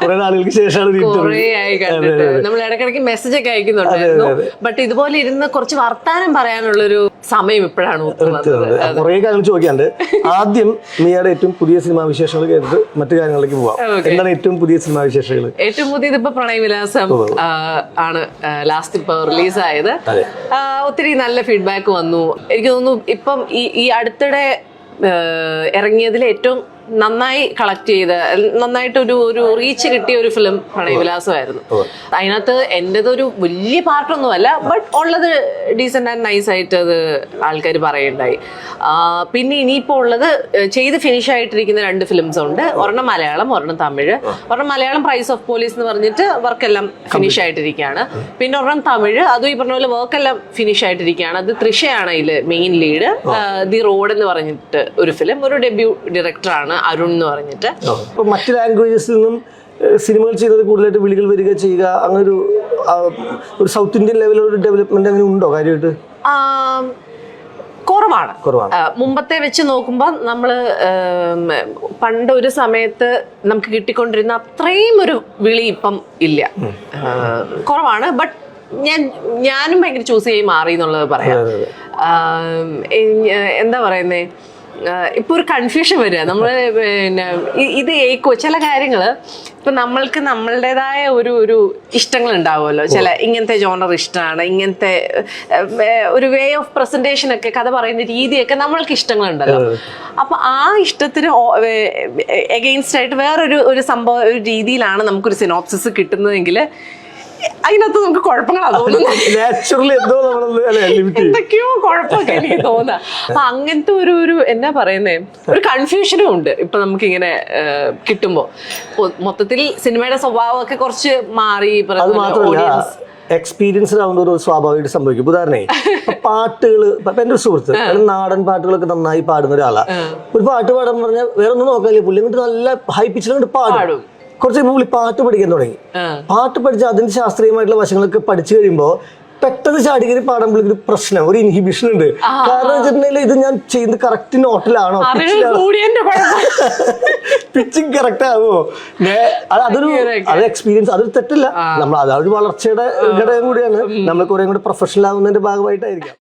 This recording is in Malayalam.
കുറെ നാളുകൾക്ക് ശേഷമാണ് ഒരു നമ്മൾ ഇടക്കിടക്ക് മെസ്സേജ് ഒക്കെ അയക്കുന്നുണ്ടായിരുന്നു. ബട്ട് ഇതുപോലെ ഇരുന്ന് കുറച്ച് വർത്താനം പറയാനുള്ളൊരു സമയം ഇപ്പോഴാണ് കുറെ കാര്യങ്ങൾ ചോദിക്കാണ്ട് ആദ്യം മിയയുടെ ഏറ്റവും പുതിയ സിനിമാ വിശേഷങ്ങൾ കേട്ടിട്ട് മറ്റു കാര്യങ്ങളിലേക്ക് പോവാം. എന്താണ് ഏറ്റവും പുതിയ സിനിമാ വിശേഷങ്ങൾ? ഏറ്റവും പുതിയത് ഇപ്പൊ പ്രണയവിലാസം ആണ് ലാസ്റ്റ് ഇപ്പൊ റിലീസ് ആയത്. ഒത്തിരി നല്ല ഫീഡ്ബാക്ക് വന്നു. എനിക്ക് തോന്നുന്നു ഇപ്പം ഈ അടുത്തിടെ ഇറങ്ങിയതിൽ ഏറ്റവും നന്നായി കളക്ട് ചെയ്ത നന്നായിട്ട് ഒരു ഒരു റീച്ച് കിട്ടിയ ഒരു ഫിലിം പ്രണയവിലാസമായിരുന്നു അതിനകത്ത് എന്റെതൊരു വലിയ പാർട്ടൊന്നും അല്ല ബട്ട് ഉള്ളത് ഡീസെന്റ് ആൻഡ് നൈസ് ആയിട്ട് അത് ആൾക്കാർ പറയുണ്ടായി പിന്നെ ഇനിയിപ്പോൾ ഉള്ളത് ചെയ്ത് ഫിനിഷ് ആയിട്ടിരിക്കുന്ന രണ്ട് ഫിലിംസ് ഉണ്ട്. ഒരെണ്ണം മലയാളം ഒരെണ്ണം തമിഴ്. ഒരെണ്ണം മലയാളം പ്രൈസ് ഓഫ് പോലീസ് എന്ന് പറഞ്ഞിട്ട് വർക്കെല്ലാം ഫിനിഷ് ആയിട്ടിരിക്കുകയാണ്. പിന്നെ ഒരെണ്ണം തമിഴ് അതും ഈ പറഞ്ഞ പോലെ വർക്കെല്ലാം ഫിനിഷ് ആയിട്ടിരിക്കുകയാണ്. അത് തൃശയാണ് ഇതിൽ മെയിൻ ലീഡ് ദി റോഡ് എന്ന് പറഞ്ഞിട്ട് ഒരു ഫിലിം ഒരു ഡെബ്യൂ ഡയറക്ടറാണ് അരുൺ എന്ന് പറഞ്ഞിട്ട്. അപ്പൊ മറ്റു ലാംഗ്വേജസിൽ നിന്നും സിനിമകൾ ചെയ്യുന്നത് കൂടുതലായിട്ട് വിളികൾ വരിക ചെയ്യുക അങ്ങനെ ഒരു ഒരു സൗത്ത് ഇന്ത്യൻ ലെവലിൽ ഒരു ഡെവലപ്മെന്റ് അങ്ങനെ ഉണ്ടോ കാര്യമായിട്ട്? കുറവാണ്. മുമ്പത്തെ വെച്ച് നോക്കുമ്പോൾ നമ്മൾ പണ്ട് ഒരു സമയത്ത് നമുക്ക് കിട്ടിക്കൊണ്ടിരുന്ന അത്രയും ഒരു വിളി ഇപ്പം ഇല്ല. കുറവാണ്. ബട്ട് ഞാൻ ഞാനും ഭയങ്കര ചൂസ് ചെയ്ത് മാറി എന്നുള്ളത് പറയാം. എന്താ പറയുന്നേ? ഇപ്പൊ ഒരു കൺഫ്യൂഷൻ വരിക. നമ്മൾ പിന്നെ ഇത് ഏക്കോ ചില കാര്യങ്ങൾ ഇപ്പൊ നമ്മൾക്ക് നമ്മളുടേതായ ഒരു ഒരു ഇഷ്ടങ്ങൾ ഉണ്ടാവുമല്ലോ ചില ഇങ്ങനത്തെ ജോണർ ഇഷ്ടമാണ്. ഇങ്ങനത്തെ ഒരു വേ ഓഫ് പ്രസന്റേഷൻ ഒക്കെ കഥ പറയുന്ന രീതിയൊക്കെ നമ്മൾക്ക് ഇഷ്ടങ്ങൾ ഉണ്ടല്ലോ അപ്പൊ ആ ഇഷ്ടത്തിന് എഗെയിൻസ്റ്റ് ആയിട്ട് വേറൊരു ഒരു സംഭവ ഒരു രീതിയിലാണ് നമുക്കൊരു സിനോപ്സിസ് കിട്ടുന്നതെങ്കിൽ അതിനകത്ത് നമുക്ക് കുഴപ്പങ്ങളാണ് തോന്നുന്നത് എന്തൊക്കെയോ കുഴപ്പമൊക്കെ എനിക്ക് അപ്പൊ അങ്ങനത്തെ ഒരു ഒരു എന്നാ പറയുന്നേ ഒരു കൺഫ്യൂഷനും ഉണ്ട് ഇപ്പൊ നമുക്ക് ഇങ്ങനെ കിട്ടുമ്പോ. മൊത്തത്തിൽ സിനിമയുടെ സ്വഭാവമൊക്കെ കുറച്ച് മാറി എക്സ്പീരിയൻസ്ഡ് ആവുന്ന ഒരു സ്വാഭാവികമായിട്ട് സംഭവിക്കും. ഉദാഹരണേ പാട്ടുകൾ ഇപ്പൊ എന്റെ ഒരു സുഹൃത്ത് നാടൻ പാട്ടുകളൊക്കെ നന്നായി പാടുന്ന ഒരാളാ. ഒരു പാട്ട് പാടാൻ പറഞ്ഞാൽ വേറെ ഒന്നും നോക്കാനില്ല പുള്ളി എന്നിട്ട് നല്ല ഹൈ പിച്ചിൽ പാടും. കുറച്ച് പുള്ളി പാട്ട് പഠിക്കാൻ തുടങ്ങി. പാട്ട് പഠിച്ച് അതിന്റെ ശാസ്ത്രീയമായിട്ടുള്ള വശങ്ങളൊക്കെ പഠിച്ചു കഴിയുമ്പോൾ പെട്ടെന്ന് ചാടികരി പാടുമ്പോഴൊരു ഒരു പ്രശ്നം ഒരു ഇൻഹിബിഷൻ ഉണ്ട്. കാരണം വെച്ചിട്ടുണ്ടെങ്കിൽ ഇത് ഞാൻ ചെയ്യുന്നത് കറക്റ്റ് നോട്ടിലാണോ പിച്ചിങ് കറക്റ്റ് ആവോ? അതൊരു അത് എക്സ്പീരിയൻസ് അതൊരു തെറ്റല്ല. നമ്മൾ അതൊരു വളർച്ചയുടെ ഘടകം കൂടിയാണ്. നമ്മൾ കുറെ കൂടി പ്രൊഫഷണൽ ആവുന്നതിന്റെ ഭാഗമായിട്ടായിരിക്കാം.